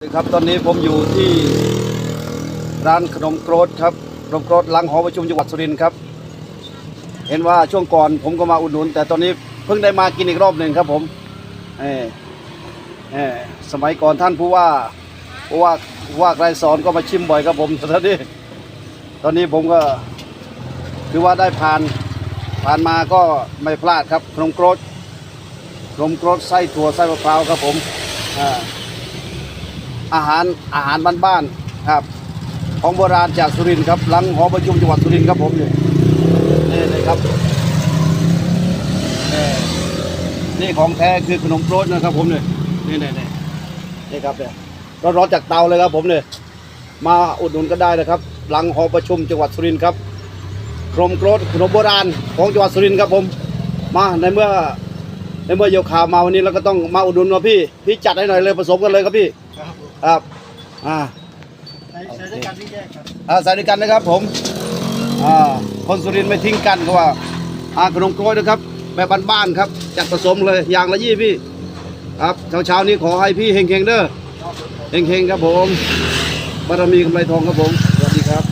ครับตอนนี้ผมอยู่ที่ร้านขนมโกรธครับขนมโกรธหลังหอประชุมจังหวัดสุรินทร์ครับ เห็นว่าช่วงก่อนผมก็มาอุดหนุน แต่ตอนนี้เพิ่งได้มากินอีกรอบหนึ่งครับผมเออเออสมัยก่อนท่านผู้ว่าผู้ว่าผู้ว่าไกรสอนก็มาชิมบ่อยครับผมตอนนี้ ตอนนี้ผมก็คือว่าได้ผ่านผ่านมาก็ไม่พลาดครับขนมโกรธขนมโกรธไส้ถั่วไส้มะพร้าวครับผมอ่า อาหารอาหารบ้านๆครับ ของโบราณจากสุรินทร์ครับหลังหอประชุมจังหวัดสุรินทร์ครับผมนี่นี่เลยครับนี่ของแท้คือขนมโปรดนะครับ ผมนี่นี่นี่นี่นี่ครับเนี่ยร้อนๆจากเตาเลยครับผมเนี่ยมาอุดหนุนก็ได้นะครับ หลังหอประชุมจังหวัดสุรินทร์ครับขนมโกรดขนมโบราณของจังหวัดสุรินทร์ครับผม มาในเมื่อในเมื่อโยกข่ามาวันนี้เราก็ต้องมาอุดหนุนมาพี่ พี่จัดให้หน่อยเลยผสมกันเลยครับพี่ ครับผมครับอ่าใช้ใช้ด้วยกันที่แยกครับอ่าใส่ด้วยกันนะครับผมอ่าคนสุรินทร์ไม่ทิ้งกันเขาว่าอ่าขนมกล้วยนะครับแบบบ้านๆครับจัดผสมเลยอย่างละยี่พี่ครับเช้าๆนี้ขอให้พี่เฮงๆเด้อเฮงๆครับผมบารมีกำไรทองครับผมสวัสดีครับ